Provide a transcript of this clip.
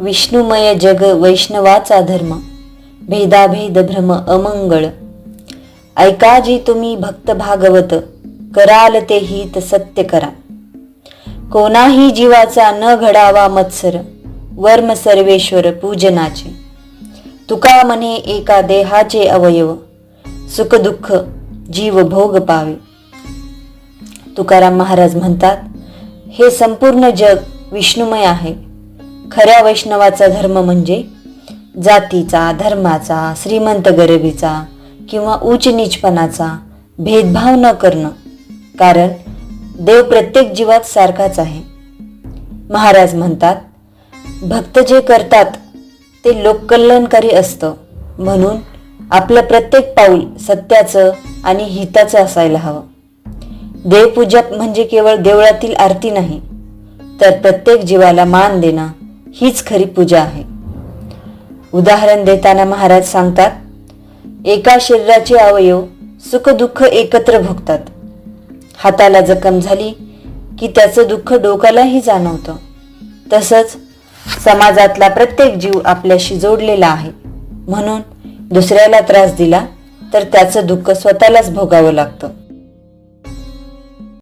विष्णुमय जग वैष्णवाचा धर्म भेदाभेद भ्रम अमंगळ. ऐका जी तुम्ही भक्त भागवत कराल ते हित सत्य करा. कोणाही जीवाचा न घडावा मत्सर वर्म सर्वेश्वर पूजनाचे. तुका म्हणे एका देहाचे अवयव सुख दुःख जीव भोग पावे. तुकाराम महाराज म्हणतात हे संपूर्ण जग विष्णुमय आहे. खऱ्या वैष्णवाचा धर्म म्हणजे जातीचा धर्माचा श्रीमंत गरिबीचा किंवा उच्च नीचपणाचा भेदभाव न करणं. कारण देव प्रत्येक जीवात सारखाच आहे. महाराज म्हणतात भक्त जे करतात ते लोककल्याणकारी असतं. म्हणून आपलं प्रत्येक पाऊल सत्याचं आणि हिताचं असायला हवं. देवपूजा म्हणजे केवळ देवळातील आरती नाही तर प्रत्येक जीवाला मान देणं हीच खरी पूजा आहे. उदाहरण देताना महाराज सांगतात एका शरीराचे अवयव सुखदुःख एकत्र भोगतात. हाताला जखम झाली की त्याचं दुःख डोक्यालाही जाणवतं. तसंच समाजातला प्रत्येक जीव आपल्याशी जोडलेला आहे. म्हणून दुसऱ्याला त्रास दिला तर त्याचं दुःख स्वतःलाच भोगावं लागतं.